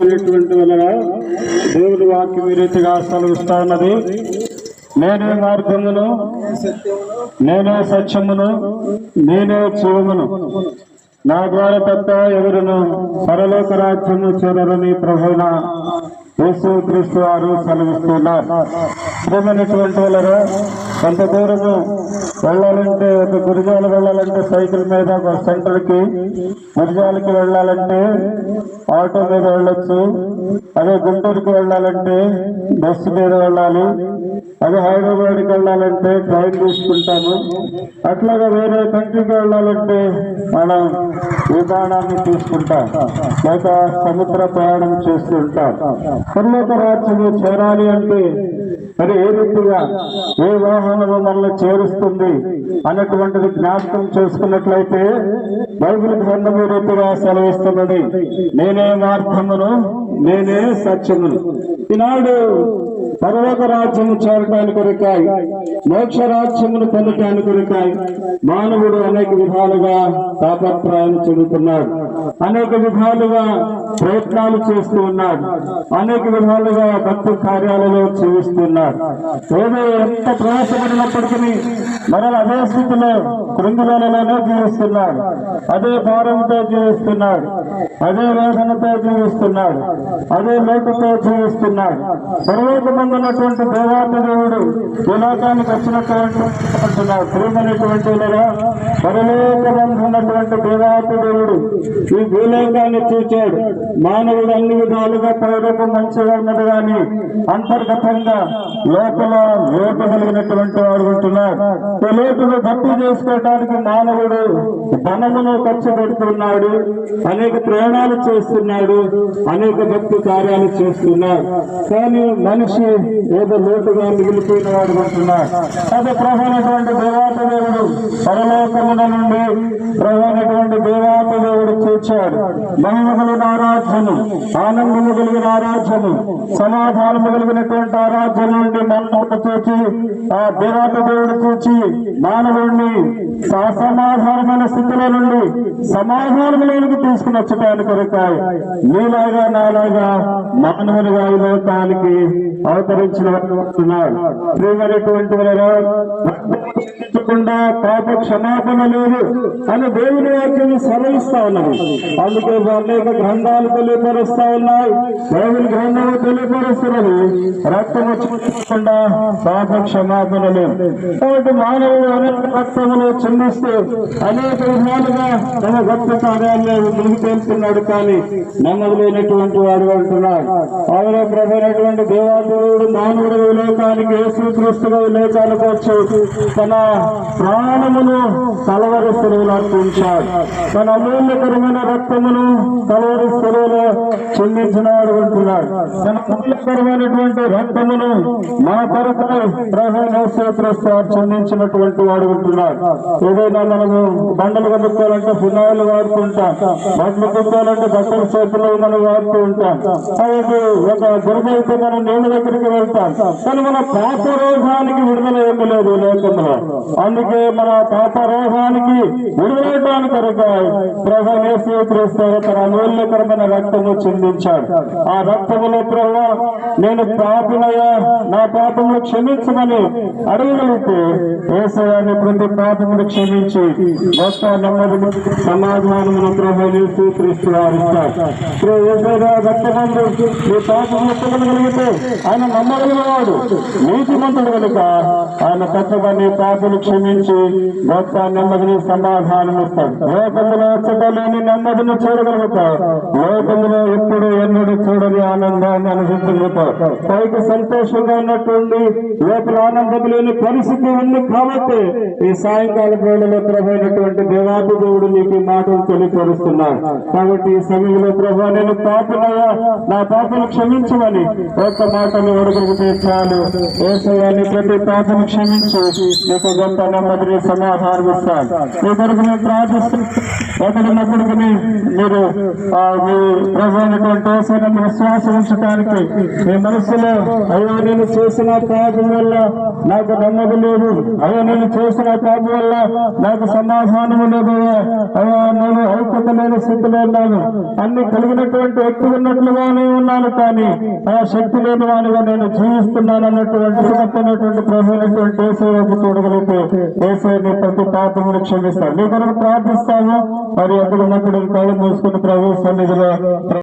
అనేటువంటి వలన వాక్యం ఈ రీతిగా సెలవిస్తా ఉన్నది నేనే మార్గమును నేనే సత్యమును నేనే జీవమును. నా ద్వారా తప్ప ఎవరును పరలోక రాజ్యము చేరని ప్రభున యేసు క్రీస్తు వారు సెలవిస్తున్నారు. ప్రియమైనటువంటి వాళ్ళరా కొంత దూరము వెళ్ళాలంటే ఒక గురిజాలు వెళ్ళాలంటే సైకిల్ మీద ఒక సెంటర్కి గురిజాలకి వెళ్ళాలంటే ఆటో మీద వెళ్ళొచ్చు. అదే గుంటూరుకి వెళ్ళాలంటే బస్సు మీద వెళ్ళాలి. అదే హైదరాబాద్కి వెళ్ళాలంటే ట్రైన్ తీసుకుంటాము. అట్లాగా వేరే కంట్రీకి వెళ్ళాలంటే మనం విధానాన్ని తీసుకుంటాం. లేక సముద్ర ప్రయాణం చేస్తూ ఉంటాం. పర్లోక రాజ్యము చేరాలి అంటే మరి ఏ రీతిగా ఏ వాహనము మనల్ని చేరుస్తుంది అన్నటువంటిది జ్ఞాపకం చేసుకున్నట్లయితే బైబిల్ గ్రంథము రీతిగా సెలవిస్తున్నది నేనే మార్గమును నేనే సత్యమును. ఈనాడు పరలోక రాజ్యము చేరటాని కొరకాయి మోక్ష రాజ్యమును పొందటాని కొరకాయి. మానవుడు అనేక విధాలుగా తాపత్రయాన్ని చెందుతున్నాడు. అనేక విధాలుగా ప్రయత్నాలు చేస్తూ ఉన్నారు. అనేక విధాలుగా భక్తి కార్యాలలో జీవిస్తున్నారు ఏదో ఎంత ప్రవేశపడినప్పటికీ మరల అదే స్థితిలో కృంగివేలలోనే జీవిస్తున్నాడు అదే భారంతో జీవిస్తున్నాడు అదే వేదనతో జీవిస్తున్నాడు అదే లోటుతో జీవిస్తున్నాడు సర్వోపమందున్నటువంటి దేవాత దేవుడు విలాకానికి వచ్చినటువంటి అంటున్నాడు ప్రియమైనటువంటి పరలోకమందు ఉన్నటువంటి దేవుడు ఈ భూలోకాన్ని చూచాడు. మానవుడు అన్ని విధాలుగా పైరూపం మంచిగా ఉన్నది కానీ అంతర్గతంగా లోపల లోప కలిగినటువంటి వాడు ఉంటున్నాడు. ఈ భక్తి చేసుకోవడానికి మానవుడు ధనమును ఖర్చు పెడుతున్నాడు. అనేక ప్రయాణాలు చేస్తున్నాడు. అనేక భక్తి కార్యాలు చేస్తున్నాడు. కానీ మనిషి ఏదో లోటుగా మిగిలిపోయిన వాడు ఉంటున్నాడు. అదే ప్రధానటువంటి దేవాత పరలోకముల నుండి ప్రధానటువంటి దేవాత దేవుడు కూర్చాడు. మహిమ కలిగిన ఆరాధ్యను ఆనందము కలిగిన ఆరాధ్యను సమాధానము కలిగినటువంటి ఆరాధ్య నుండి మనకు చూచి ఆ దేవాత దేవుడు చూచి మానవుడిని సమాధానమైన స్థితిలో నుండి సమాధానములోనికి తీసుకుని వచ్చటానికి కొరకాయ నీలాగా నాలాగా మానవునిగా ఈ లోకానికి అవతరించిన వస్తున్నాడు ప్రియమైనటువంటి చింతించకుండా పాప క్షమాపణ లేదు. అని దేవుని వాక్యం సెలవిస్తా ఉన్నది అందుకే అనేక గ్రంథాలు తెలియపరుస్తా ఉన్నాయి. బైబిల్ గ్రంథాలు తెలియపరుస్తున్నది రక్తము చింతకుండా పాప క్షమాపణ లేదు. కాబట్టి మానవుడు అనేక రక్తములు చిందిస్తూ అనేక విధాలుగా తన గొప్ప కార్యాల్లో ముందుకు కానీ నెమ్మది లేనటువంటి వాడు అంటున్నాడు ఆయన ప్రభైనటువంటి దేవాదేవుడు మానవుడు లోకానికి యేసు క్రీస్తుగా ఈ లోకానికి వచ్చి తన ప్రాణమును కలవరి సెలవులు అర్పించాడు. తన అమూల్యకరమైన రక్తమును కలవరి సెలవులో చెల్లించిన వాడు అంటున్నాడు. తన అమూల్యకరమైనటువంటి రక్తమును మన కొరకు ప్రధానోత్సవాలు చెల్లించినటువంటి వాడు ఉంటున్నాడు ఏదైనా మనము బండలు కదుక్కోవాలంటే పునాలు వాడుతుంటాం. బట్టలు కొనుక్కోవాలంటే బట్టల చేతిలో మనం వాడుతూ ఉంటాం అలాగే ఒక దుర్మైతే మనం నీళ్ళ దగ్గరికి వెళ్తాం. కానీ మన పాప రోగానికి విడుదల ఏమీ లేదు లేకుండా అందుకే అందుకే మన పాప రోగానికి విడుదలయడానికి ప్రభు ప్రధానేశ్వర క్రీస్తు తన అమూల్యకరమైన రక్తము చెందించాడు. ఆ రక్తములో ప్రభు నేను పాపమయ్యా నా పాపములు క్షమించమని అడగగలిగితే వేసవాన్ని ప్రతి పాపములు క్షమించి గొప్ప నెమ్మదిని సమాధానమును ప్రభు క్రీస్తు రక్తమందు మీ పాపములు ఆయన నమ్మగలిగినవాడు నీతిమంతుడు కనుక ఆయన తప్పగా నీ పాపలు క్షమించి గొప్ప నెమ్మదిని సమాధానం ఇస్తాడు. లోకంలో వచ్చటలేని నెమ్మదిని చూడగలుగుతావు లోకంలో ఎప్పుడు ఎన్నడూ చూడని ఆనందాన్ని అనుభవించగలుగుతావు పైకి సంతోషంగా ఉన్నటువంటి లోపల ఆనందం లేని పరిస్థితి ఉంది కాబట్టి ఈ సాయంకాల వేళలో ప్రభైనటువంటి దేవాది దేవుడు నీకు మాటలు తెలియపరుస్తున్నాడు. కాబట్టి ఈ సమయంలో ప్రభా నేను పాపనయ్యా నా పాపను క్షమించమని ఒక్క మాటను అడగలిగితే చాలు. ఏసయాన్ని ప్రతి పాపను క్షమించి. నీకు గొప్ప నెమ్మదిని సమాధానం ఇస్తారు మీ కొరకు మేము ప్రార్థిస్తున్నాను ఎక్కడున్నప్పటికీ మీరు మీ ప్రభు విశ్వాసం ఉంచడానికి మీ మనసులో అయ్యా నేను చేసిన పాపం వల్ల నాకు నెమ్మది లేదు. అయ్యా నేను చేసిన పాపం వల్ల నాకు సమాధానం లేదు. అయ్యా నేను ఐక్యత స్థితిలో ఉన్నాను. అన్ని కలిగినటువంటి వ్యక్తి ఉన్నట్లుగానే ఉన్నాను కానీ ఆ శక్తి లేని వాడిగా నేను జీవిస్తున్నాను అన్నటువంటి గొప్పనటువంటి ప్రభుత్వటువంటి చూడగలిగితే ఏసైని ప్రతి పాపమును క్షమిస్తాను. మీ కొరకు ప్రార్థిస్తాము మరి అక్కడ ఉన్నప్పుడు కళ్ళు మూసుకుని ప్రభు సన్నిధిలో